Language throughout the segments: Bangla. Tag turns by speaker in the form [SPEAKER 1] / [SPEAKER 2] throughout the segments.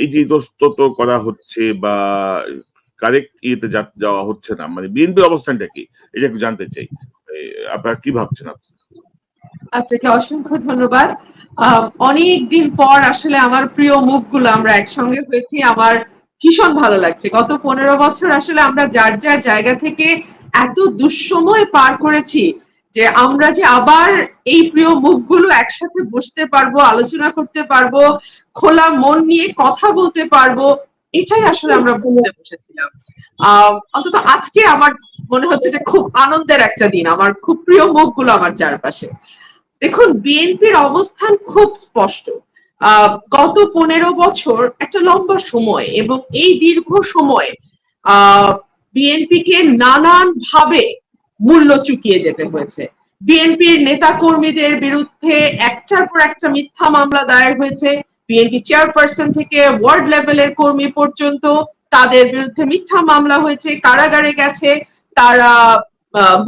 [SPEAKER 1] এই যে ইতস্তত করা হচ্ছে বা কারেক্ট ইয়েতে যাওয়া হচ্ছে না মানে বিএনপির অবস্থানটা কি? এটা একটু জানতে চাই। আপনারা কি ভাবছেন আপনি?
[SPEAKER 2] আপনাকে অসংখ্য ধন্যবাদ। অনেক দিন পর আসলে আমার প্রিয় মুখগুলো আমরা একসঙ্গে হয়েছি। আমার ভীষণ ভালো লাগছে। গত পনেরো বছর আসলে আমরা যার যার জায়গা থেকে এত দুঃসময় পার করেছি যে আমরা যে আবার এই প্রিয় মুখগুলো একসাথে বসতে পারব, আলোচনা করতে পারব খোলা মন নিয়ে কথা বলতে পারব, এটাই আসলে আমরা বলতে বসেছিলাম। অন্তত আজকে আমার মনে হচ্ছে যে খুব আনন্দের একটা দিন, আমার খুব প্রিয় মুখগুলো আমার চারপাশে। দেখুন, বিএনপির অবস্থান খুব স্পষ্ট। গত পনেরো বছর একটা লম্বা সময় এবং এই দীর্ঘ সময় বিএনপিকে নানান ভাবে মূল্য চুকিয়ে যেতে হয়েছে। বিএনপির নেতা কর্মীদের বিরুদ্ধে একটার পর একটা মিথ্যা মামলা দায়ের হয়েছে। বিএনপি চেয়ারপারসন থেকে ওয়ার্ড লেভেলের কর্মী পর্যন্ত তাদের বিরুদ্ধে মিথ্যা মামলা হয়েছে, কারাগারে গেছে, তারা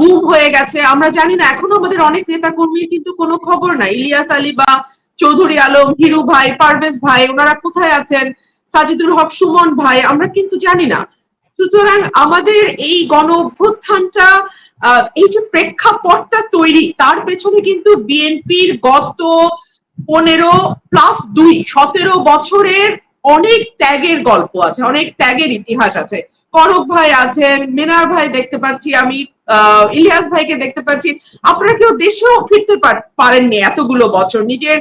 [SPEAKER 2] গুম হয়ে গেছে। আমরা জানি না, এখনও আমাদের অনেক নেতা কর্মীর কিন্তু কোনো খবর নাই। ইলিয়াস আলী বা চৌধুরী আলম, হিরু ভাই, পারভেজ ভাই, ওনারা কোথায় আছেন? সাজিদুল হক, সুমন ভাই, আমরা কিন্তু জানি না। সুতরাং আমাদের এই গণ অভ্যুত্থানটা এই যে প্রেক্ষাপটটা তৈরি, তার পেছনে কিন্তু বিএনপির গত পনেরো প্লাস দুই, সতেরো বছরের অনেক ত্যাগের গল্প আছে, অনেক ত্যাগের ইতিহাস আছে। করক ভাই আছেন, মিনার ভাই দেখতে পাচ্ছি আমি ইলিয়াস ভাইকে দেখতে পাচ্ছি। আপনারা কেউ দেশেও ফিরতে পারেননি এতগুলো বছর। নিজের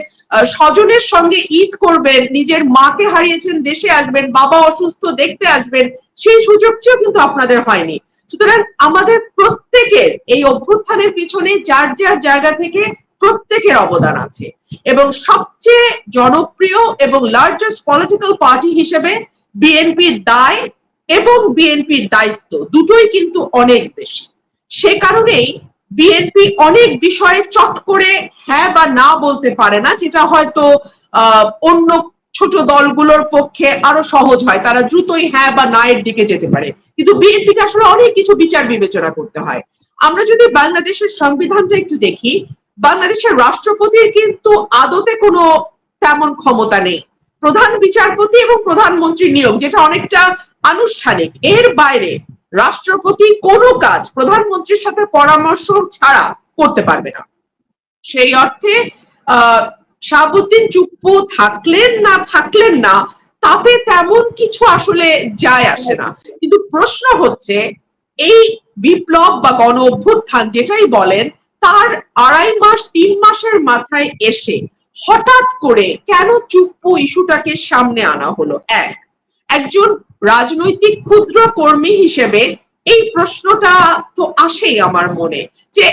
[SPEAKER 2] স্বজনের সঙ্গে ঈদ করবেন, নিজের মাকে হারিয়েছেন, দেশে আসবেন, বাবা অসুস্থ, দেখতে আসবেন, সেই সুযোগটিও কিন্তু আপনাদের হয়নি। সুতরাং আমাদের প্রত্যেকের এই অভ্যুত্থানের পিছনে যার যার জায়গা থেকে প্রত্যেকের অবদান আছে। এবং সবচেয়ে জনপ্রিয় এবং লার্জেস্ট পলিটিক্যাল পার্টি হিসেবে বিএনপির দায় এবং বিএনপির দায়িত্ব দুটোই কিন্তু অনেক বেশি। সে কারণেই বিএনপি অনেক বিষয়ে চট করে হ্যাঁ বা না বলতে পারে না, যেটা হয়তো অন্য ছোট দলগুলোর পক্ষে আরও সহজ হয়। তারা দ্রুতই হ্যাঁ বা না এর দিকে যেতে পারে। কিন্তু বিএনপিকে আসলে অনেক কিছু বিচার বিবেচনা করতে হয়। আমরা যদি বাংলাদেশের সংবিধানটা একটু দেখি বাংলাদেশের রাষ্ট্রপতির কিন্তু আদতে কোনো তেমন ক্ষমতা নেই। প্রধান বিচারপতি এবং প্রধানমন্ত্রী নিয়োগ, যেটা অনেকটা আনুষ্ঠানিক। এর বাইরে রাষ্ট্রপতি কোনো কাজ প্রধানমন্ত্রীর সাথে পরামর্শ ছাড়া করতে পারবে না। সেই অর্থে শাহাবুদ্দিন চুপ্পু থাকলেন না থাকলেন না, তাতে তেমন কিছু আসলে যায় আসে না। কিন্তু প্রশ্ন হচ্ছে, এই বিপ্লব বা গণ অভ্যুত্থান যেটাই বলেন তার আড়াই মাস, তিন মাসের মাথায় এসে হঠাৎ করে কেন চুপ্পু ইস্যুটাকে সামনে আনা হলো? এক, একজন রাজনৈতিক ক্ষুদ্র কর্মী হিসেবে এই প্রশ্নটা তো আসেই আমার মনে যে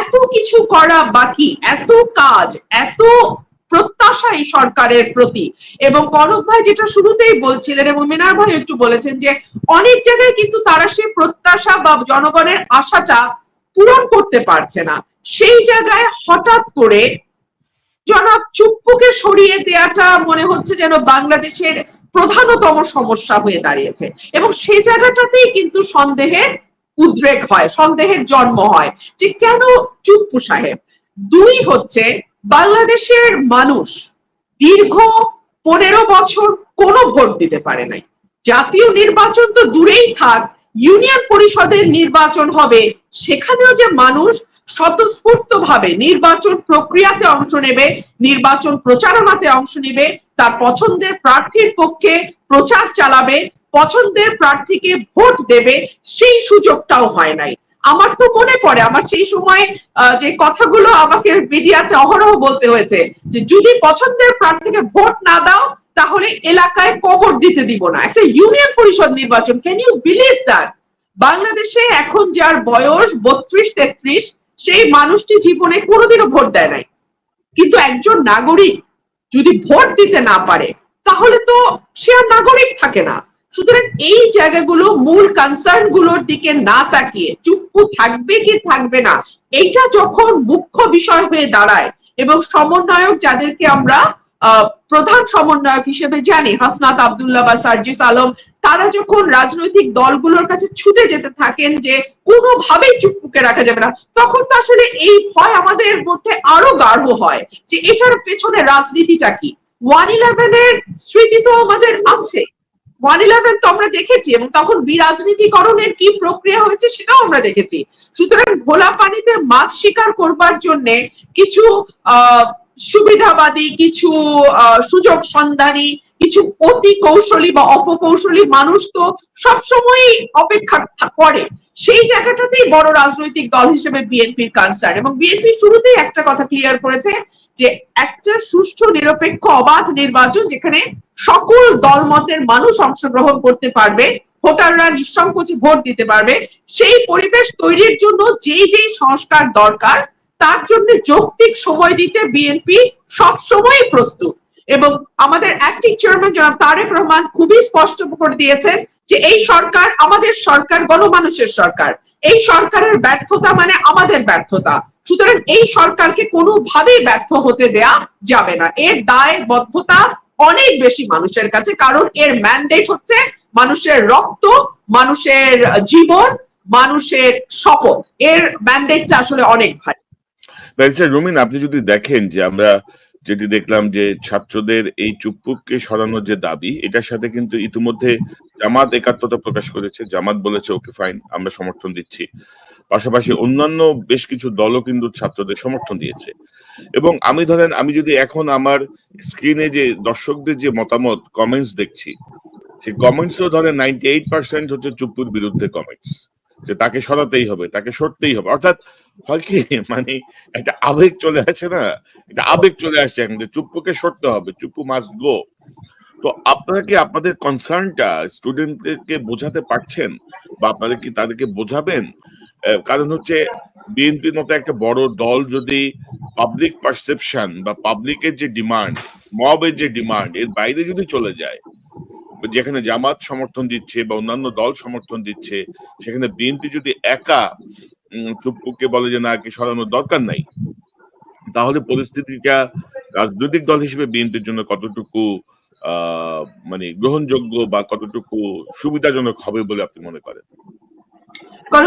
[SPEAKER 2] এত কিছু করা বাকি, এত কাজ, এত প্রত্যাশা এই সরকারের প্রতি। এবং কনক ভাই যেটা শুরুতেই বলছিলেন এবং মিনার ভাই একটু বলেছেন যে অনেক জায়গায় কিন্তু তারা সেই প্রত্যাশা বা জনগণের আশাটা পূরণ করতে পারছে না। সেই জায়গায় হঠাৎ করে জনাব চুপ্পুকে সরিয়ে দেওয়াটা মনে হচ্ছে যেন বাংলাদেশের প্রধানতম সমস্যা হয়ে দাঁড়িয়েছে। এবং সেই জায়গাটাতেই কিন্তু সন্দেহের উদ্রেক হয়, সন্দেহের জন্ম হয় যে কেন চুপ্পু সাহেব? দুই হচ্ছে, বাংলাদেশের মানুষ দীর্ঘ পনেরো বছর কোনো ভোট দিতে পারে নাই। জাতীয় নির্বাচন তো দূরেই থাক ইউনিয়ন পরিষদের নির্বাচন হবে। সেখানেও যে মানুষ স্বতঃস্ফূর্ত ভাবে নির্বাচন প্রক্রিয়াতে অংশ নেবে, নির্বাচন প্রচারণাতে অংশ নেবে, তার পছন্দের প্রার্থীর পক্ষে প্রচার চালাবে, পছন্দের প্রার্থীকে ভোট দেবে, সেই সুযোগটাও হয় নাই। আমার তো মনে পড়ে, আমার সেই সময় যে কথাগুলো আমাকে মিডিয়াতে অহরহ বলতে হয়েছে, যে যদি পছন্দের প্রার্থীকে ভোট না দাও তাহলে এলাকায় কবর দিতে দিব না। একটা ইউনিয়ন পরিষদ নির্বাচন ক্যান ইউ বিলিভ দ্যাট বাংলাদেশে এখন যার বয়স বত্রিশ, তেত্রিশ, সেই মানুষটি জীবনে কোনোদিনও ভোট দেয় নাই। কিন্তু একজন নাগরিক যদি ভোট দিতে না পারে, তাহলে তো সে আর নাগরিক থাকে না। সুতরাং এই জায়গাগুলো মূল কনসার্নগুলোর দিকে না তাকিয়ে চুপ্পু থাকবে কি থাকবে না, এইটা যখন মুখ্য বিষয় হয়ে দাঁড়ায় এবং সমন্বয়ক যাদেরকে আমরা প্রধান সমন্বয়ক হিসেবে জানি হাসনাত আবদুল্লাহ বা সার্জিস আলম, তারা যখন রাজনৈতিক দলগুলোর কাছে ছুটে যেতে থাকেন যে কোনোভাবেই চুপ্পুকে রাখা যাবে না, তখন তো আসলে এই ভয় আমাদের মধ্যে আরও গাঢ় হয় যে এটার পেছনে রাজনীতিটা কি? ওয়ান ইলেভেনের স্মৃতি তো আমাদের আছে। ওয়ান ইলেভেন তো আমরা দেখেছি এবং তখন বিরাজনীতিকরণের কি প্রক্রিয়া হয়েছে সেটাও আমরা দেখেছি। সুতরাং ঘোলা পানিতে মাছ শিকার করবার জন্য কিছু, আহ সুবিধাবাদী, কিছু সুযোগ সন্ধানী, কিছু অতি কৌশলী বা অপকৌশলী মানুষ তো সবসময়ই অপেক্ষা করে। সেই জায়গাটাতেই বড় রাজনৈতিক দল হিসেবে বিএনপির কনসার্ন এবং বিএনপি শুরুতেই একটা কথা ক্লিয়ার করেছে যে একটা সুষ্ঠু, নিরপেক্ষ, অবাধ নির্বাচন যেখানে সকল দলমতের মানুষ অংশগ্রহণ করতে পারবে, ভোটাররা নিঃসংকোচে ভোট দিতে পারবে, সেই পরিবেশ তৈরির জন্য যেই যেই সংস্কার দরকার তার জন্য যৌক্তিক সময় দিতে বিএনপি সব সময় প্রস্তুত। এবং আমাদের অ্যাক্টিং চেয়ারম্যান জনাব তারেক রহমান খুবই স্পষ্ট করে দিয়েছেন যে এই সরকার আমাদের সরকার, গণমানুষের সরকার। এই সরকারের ব্যর্থতা মানে আমাদের ব্যর্থতা। সুতরাং এই সরকারকে কোনোভাবেই ব্যর্থ হতে দেয়া যাবে না। এর দায়বদ্ধতা অনেক বেশি মানুষের কাছে, কারণ এর ম্যান্ডেট হচ্ছে মানুষের রক্ত, মানুষের জীবন, মানুষের শপথ। এর ম্যান্ডেটটা আসলে অনেক ভারী।
[SPEAKER 1] ব্যারিস্টার রুমিন আপনি যদি দেখেন যে আমরা যেটি দেখলাম যে ছাত্রদের এই চুপ্পুককে সরানোর যে দাবি, এটার সাথে কিন্তু ইতিমধ্যে জামাত একাত্মতা প্রকাশ করেছে। জামাত বলেছে, ওকে, ফাইন, আমরা সমর্থন দিচ্ছি। পাশাপাশি অন্যান্য বেশ কিছু দলও কিন্তু ছাত্রদের সমর্থন দিয়েছে। এবং আমি ধরেন, আমি যদি এখন আমার স্ক্রিনে যে দর্শকদের যে মতামত কমেন্টস দেখছি, সেই কমেন্টসও ধরেন নাইনটি এইট পার্সেন্ট হচ্ছে চুপ্পুর বিরুদ্ধে কমেন্টস যে তাকে সরাতেই হবে, তাকে সরতেই হবে। অর্থাৎ হয় কি মানে একটা আবেগ চলে আসে না? একটা আবেগ চলে আসছে যে চুপ্পুকে সরতে হবে, চুপ্পু মাস্ট গো তো আপনারা কি আপনাদের কনসার্নটা স্টুডেন্টদেরকে বোঝাতে পারছেন? বা আপনারা কি তাদেরকে বোঝাবেন? কারণ হচ্ছে বিএনপির মতো একটা বড় দল যদি পাবলিক পারসেপশন বা পাবলিকের যে ডিমান্ড মবের যে ডিমান্ড এর বাইরে যদি চলে যায় যেখানে জামাত সমর্থন দিচ্ছে বা অন্যান্য দল সমর্থন দিচ্ছে সেখানে বিএনপি যদি একা উম, চুপ্পুকে বলে যে না কি সরানোর দরকার নাই তাহলে পরিস্থিতিটা রাজনৈতিক দল হিসেবে বিএনপির জন্য কতটুকু মানে গ্রহণযোগ্য বা কতটুকু সুবিধাজনক হবে বলে আপনি মনে করেন?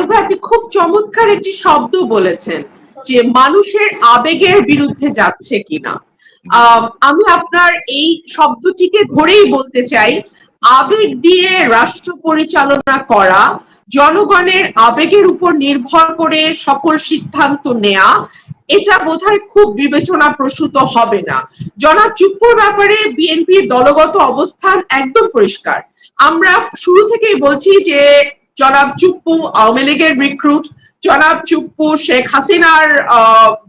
[SPEAKER 2] ভাই আপনি খুব চমৎকার একটি শব্দ বলেছেন যে মানুষের আবেগের বিরুদ্ধে যাচ্ছে কিনা। আমি আপনার এই শব্দটিকে ধরেই বলতে চাই আবেগ দিয়ে রাষ্ট্র পরিচালনা করা, জনগণের আবেগের উপর নির্ভর করে সকল সিদ্ধান্ত নেয়া, এটা বোধহয় খুব বিবেচনা প্রসূত হবে না। জনাব, চুপ্পুর ব্যাপারে বিএনপির দলগত অবস্থান একদম পরিষ্কার। আমরা শুরু থেকেই বলছি যে, জনাব চুপ্পু আওয়ামী লীগের রিক্রুট জনাব চুপ্পু শেখ হাসিনার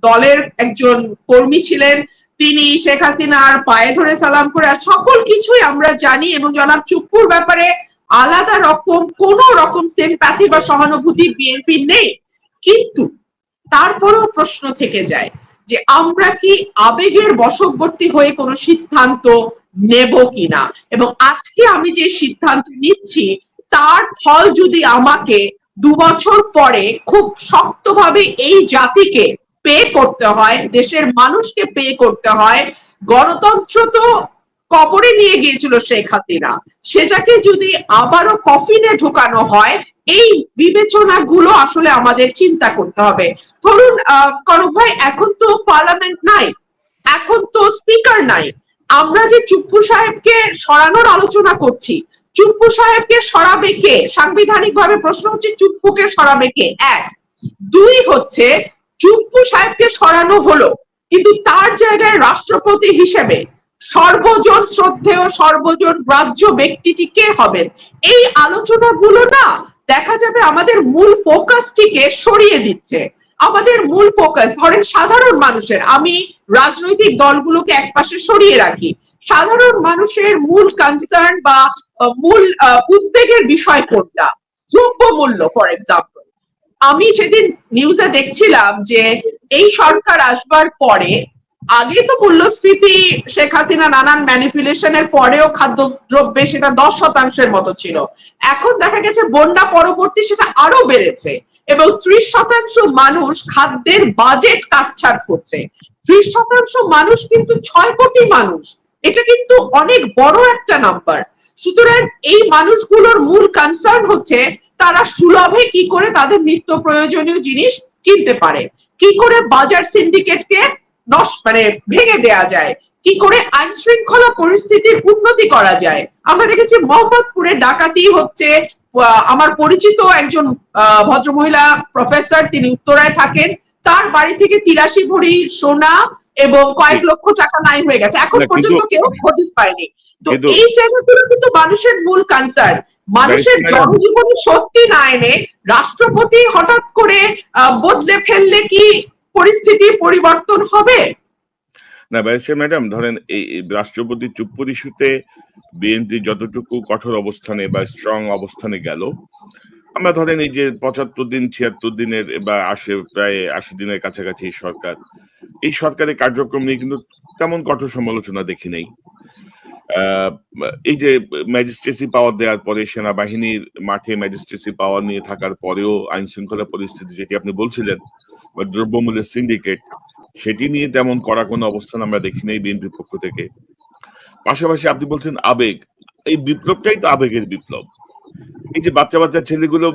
[SPEAKER 2] দলের একজন কর্মী ছিলেন। তিনি শেখ হাসিনার পায়ে ধরে সালাম করে, আর সকল কিছুই আমরা জানি। এবং জনাব চুপ্পুর ব্যাপারে আলাদা রকম, কোন রকম সেমপ্যাথি বা সহানুভূতি বিএনপি নেই। কিন্তু তারপরেও প্রশ্ন থেকে যায় যে আমরা কি আবেগের বশবর্তী হয়ে কোনো সিদ্ধান্ত নেব কিনা? এবং আজকে আমি যে সিদ্ধান্ত নিচ্ছি, তার ফল যদি আমাকে দু বছর পরে খুব শক্তভাবে এই জাতিকে পে করতে হয় দেশের মানুষকে পে করতে হয়। গণতন্ত্র তো কবরে নিয়ে গিয়েছিল শেখ হাসিনা। সেটাকে যদি আবারও কফিনে ঢোকানো হয় এই বিবেচনাগুলো আসলে আমাদের চিন্তা করতে হবে। ধরুন আহ, ভাই এখন তো পার্লামেন্ট নাই এখন তো স্পিকার নাই। আমরা যে চুপ্পু সাহেবকে সরানোর আলোচনা করছি চুপ্পু সাহেবকে সরাবে কে? সাংবিধানিক ভাবে প্রশ্ন হচ্ছে চুপ্পুকে সরাবে কে? এক। দুই হচ্ছে চুপ্পু সাহেবকে সরানো হলো। কিন্তু তার জায়গায় রাষ্ট্রপতি হিসেবে সর্বজন শ্রদ্ধেয়, সর্বজন গ্রাহ্য ব্যক্তিটি কে হবেন? এই আলোচনাগুলো না দেখা যাবে আমাদের মূল ফোকাসটিকে সরিয়ে দিচ্ছে। আমাদের মূল ফোকাস ধরেন সাধারণ মানুষের, আমি রাজনৈতিক দলগুলোকে একপাশে সরিয়ে রাখি। সাধারণ মানুষের মূল কনসার্ন বা মূল উদ্বেগের বিষয় কোনটা? দ্রব্য মূল্য ফর এক্সাম্পল আমি সেদিন নিউজে দেখছিলাম যে এই সরকার আসবার পরে, আগে তো মূল্যস্ফীতি, শেখ হাসিনা নানান ম্যানিপুলেশনের পরেও খাদ্য দ্রব্যে সেটা দশ শতাংশের মতো ছিল। এখন দেখা গেছে বন্যা পরবর্তী সেটা আরও বেড়েছে এবং ত্রিশ শতাংশ মানুষ খাদ্যের বাজেট কাটছাট করছে। ত্রিশ শতাংশ মানুষ কিন্তু ছয় কোটি মানুষ। এটা কিন্তু অনেক বড় একটা নাম্বার সুতরাং এই মানুষগুলোর মূল কনসার্ন হচ্ছে তারা সুলভে কি করে তাদের নিত্য প্রয়োজনীয় জিনিস কিনতে পারে? কি করে বাজার সিন্ডিকেটকে নষ্ট মানে ভেঙে দেয়া যায়? কি করে আইন শৃঙ্খলা পরিস্থিতির উন্নতি করা যায়? আমরা দেখেছি মোহাম্মদপুরে ডাকাতি হচ্ছে। আমার পরিচিত একজন ভদ্রমহিলা প্রফেসর তিনি উত্তরায় থাকেন। তার বাড়ি থেকে তিরাশি ভরি সোনা এবং কয়েক লক্ষ টাকা নাই হয়ে গেছে। এখন পর্যন্ত কেউ হদিস পায়নি। তো এই জায়গাগুলো কিন্তু মানুষের মূল কনসার্ন মানুষের জনজীবনে স্বস্তি না এনে রাষ্ট্রপতি হঠাৎ করে বদলে ফেললে কি পরিস্থিতি পরিবর্তন হবে?
[SPEAKER 1] না ব্যারিস্টার ম্যাডাম ধরেন এই রাষ্ট্রপতি চুপ্পুর ইস্যুতে বিএনপি যতটুকু কঠোর অবস্থানে বা স্ট্রং অবস্থানে গেল আমরা ধরেন এই যে পঁচাত্তর দিন ছিয়াত্তর দিনের বা আশি প্রায় আশি দিনের কাছাকাছি সরকার এই সরকারের কার্যক্রম নিয়ে কিন্তু তেমন কঠোর সমালোচনা দেখি নেই। এই যে ম্যাজিস্ট্রেসি পাওয়ার দেওয়ার পরে সেনাবাহিনীর মাঠে ম্যাজিস্ট্রেসি পাওয়ার নিয়ে থাকার পরেও আইন শৃঙ্খলা পরিস্থিতি যেটি আপনি বলছিলেন দ্রব্যমূল্যের সিন্ডিকেট সেটি নিয়ে তেমন করা কোনো অবস্থান আমরা দেখি নাই বিএনপির পক্ষ থেকে। পাশাপাশি আপনি বলছেন আবেগ, এই বিপ্লবটাই তো আবেগের বিপ্লব। এই যে বাচ্চা বাচ্চা ছেলেগুলো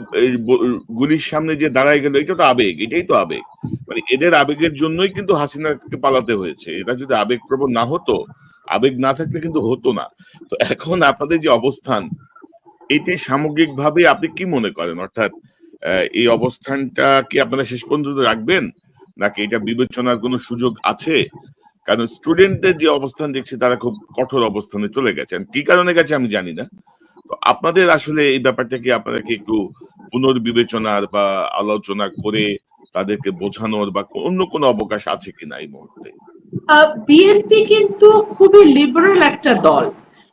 [SPEAKER 1] গুলির সামনে যে দাঁড়ায় গেল, এটা তো আবেগ, এটাই তো আবেগ। মানে এদের আবেগের জন্যই কিন্তু হাসিনাকে পালাতে হয়েছে। এটা যদি আবেগ প্রবণ না হতো আবেগ না থাকলে কিন্তু হতো না। তো এখন আপনাদের যে অবস্থান, এটি সামগ্রিকভাবে আপনি কি মনে করেন? অর্থাৎ এই অবস্থানটা কি আপনারা শেষ পর্যন্ত রাখবেন? নাকি এটা বিবেচনার কোনো সুযোগ আছে? কারণ স্টুডেন্টদের যে অবস্থান দেখছি, তারা খুব কঠোর অবস্থানে চলে গেছেন কি কারণে গেছে আমি জানি না। তো আপনাদের আসলে এই ব্যাপারটা কি আপনারা কি একটু পুনর্বিবেচনার বা আলোচনা করে তাদেরকে বোঝানোর বা অন্য কোনো অবকাশ আছে কিনা এই মুহূর্তে?
[SPEAKER 2] বিএনপি কিন্তু খুবই লিবারেল একটা দল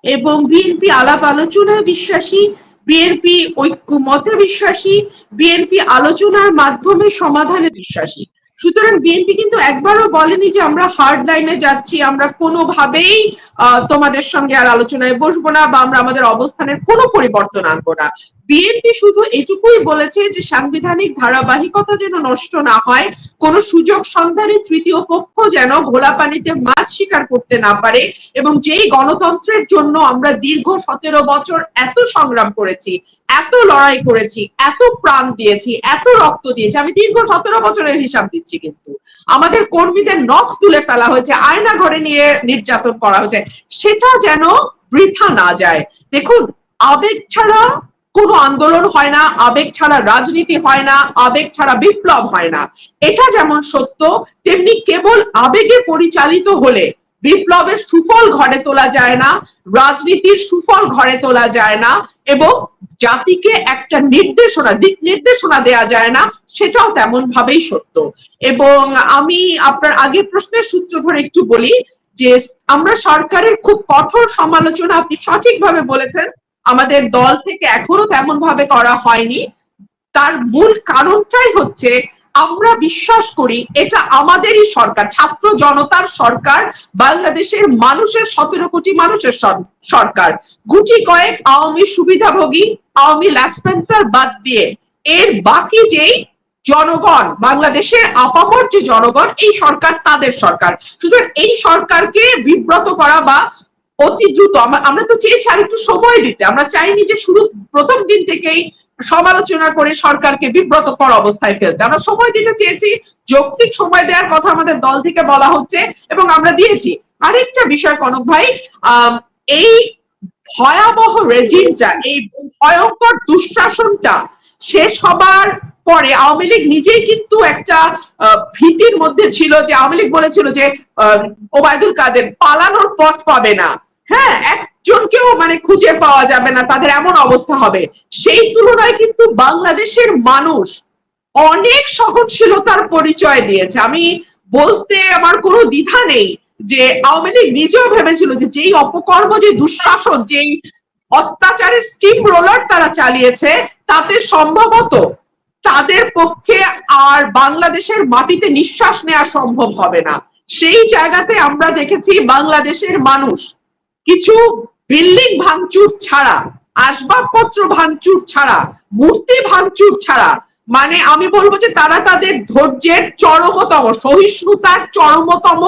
[SPEAKER 2] এবং বিএনপি আলাপ আলোচনায় বিশ্বাসী, বিএনপি ঐক্যমতে বিশ্বাসী, বিএনপি আলোচনার মাধ্যমে সমাধানে বিশ্বাসী। সুতরাং বিএনপি কিন্তু একবারও বলেনি যে আমরা হার্ড লাইনে যাচ্ছি, আমরা কোনোভাবেই তোমাদের সঙ্গে আর আলোচনায় বসবো না বা আমরা আমাদের অবস্থানের কোনো পরিবর্তন আনব না। বিএনপি শুধু এটুকুই বলেছে যে সাংবিধানিক ধারাবাহিকতা যেন নষ্ট না হয়, কোন সুযোগ সন্ধানী তৃতীয় পক্ষ যেন ঘোলা পানিতে মাছ শিকার করতে না পারে এবং যেই গণতন্ত্রের জন্য আমরা দীর্ঘ সতেরো বছর এত সংগ্রাম করেছি, এত লড়াই করেছি, এত প্রাণ দিয়েছি, এত রক্ত দিয়েছি, আমি দীর্ঘ সতেরো বছরের হিসাব দিচ্ছি কিন্তু। আমাদের কর্মীদের নখ তুলে ফেলা হয়েছে, আয়না ঘরে নিয়ে নির্যাতন করা হয়েছে, সেটা যেন বৃথা না যায়। দেখুন, আবেগ ছাড়া কোনো আন্দোলন হয় না, আবেগ ছাড়া রাজনীতি হয় না, আবেগ ছাড়া বিপ্লব হয় না। এটা যেমন সত্য, তেমনি কেবল আবেগে পরিচালিত হলে বিপ্লবের সুফল ঘরে তোলা যায় না, রাজনীতির সুফল ঘরে তোলা যায় না এবং জাতিকে একটা নির্দেশনা, দিক নির্দেশনা দেয়া যায় না, সেটাও তেমন ভাবেই সত্য। এবং আমি আপনার আগের প্রশ্নের সূত্র ধরে একটু বলি যে, আমরা সরকারের খুব কঠোর সমালোচনা আপনি সঠিকভাবে বলেছেন। আমাদের দল থেকে এখনও তেমন ভাবে করা হয়নি। তার মূল কারণটাই হচ্ছে আমরা বিশ্বাস করি এটা আমাদেরই সরকার, ছাত্র জনতার সরকার, বাংলাদেশের মানুষের সতেরো কোটি মানুষের সরকার। গুটি কয়েক আওয়ামী সুবিধাভোগী, আওয়ামী ল্যাসপেন্সার বাদ দিয়ে। এর বাকি যেই জনগণ, বাংলাদেশের আপামর যে জনগণ, এই সরকার তাদের সরকার। সুতরাং এই সরকারকে বিব্রত করা বা অতি দ্রুত। আমরা তো চেয়েছি আর একটু সময় দিতে। আমরা চাইনি যে শুরু প্রথম দিন থেকেই সমালোচনা করে সরকারকে বিব্রতকর অবস্থায় ফেলতে। আমরা সময় দিতে চেয়েছি, যৌক্তিক সময় দেওয়ার কথা আমাদের দল থেকে বলা হচ্ছে এবং আমরা দিয়েছি। আরেকটা বিষয়, কনক ভাই এই ভয়াবহ রেজিমটা, এই ভয়ঙ্কর দুঃশাসনটা শেষ হবার পরে আওয়ামী লীগ নিজেই কিন্তু একটা ভীতির মধ্যে ছিল যে আওয়ামী লীগ বলেছিল যে ওবায়দুল কাদের পালানোর পথ পাবে না। হ্যাঁ একজনকেও মানে খুঁজে পাওয়া যাবে না, তাদের এমন অবস্থা হবে। সেই তুলনায় কিন্তু বাংলাদেশের মানুষ অনেক সহনশীলতার পরিচয় দিয়েছে। আমি বলতে আমার কোনো দ্বিধা নেই যে আওয়ামী লীগ নিজেও ভেবেছিল যে যেই অপকর্ম যে দুঃশাসন, যেই অত্যাচারের স্টিম রোলার তারা চালিয়েছে, তাতে সম্ভবত তাদের পক্ষে আর বাংলাদেশের মাটিতে নিঃশ্বাস নেওয়া সম্ভব হবে না। সেই জায়গাতে আমরা দেখেছি বাংলাদেশের মানুষ কিছু বিল্ডিং ভাঙচুর ছাড়া, আসবাবপত্র ভাঙচুর ছাড়া, মূর্তি ভাঙচুর ছাড়া মানে আমি বলব যে তারা তাদের ধৈর্যের চরমতম, সহিষ্ণুতার চরমতম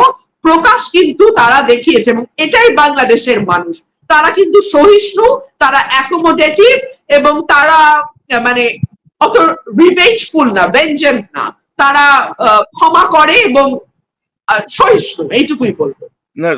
[SPEAKER 2] প্রকাশ কিন্তু তারা দেখিয়েছে এবং এটাই বাংলাদেশের মানুষ। তারা কিন্তু সহিষ্ণু, তারা অ্যাকোমোডেটিভ এবং তারা মানে অত রিভেঞ্জফুল না ভেঞ্জেন্ট না। তারা ক্ষমা করে এবং সহিষ্ণু, এইটুকুই বলব।
[SPEAKER 1] না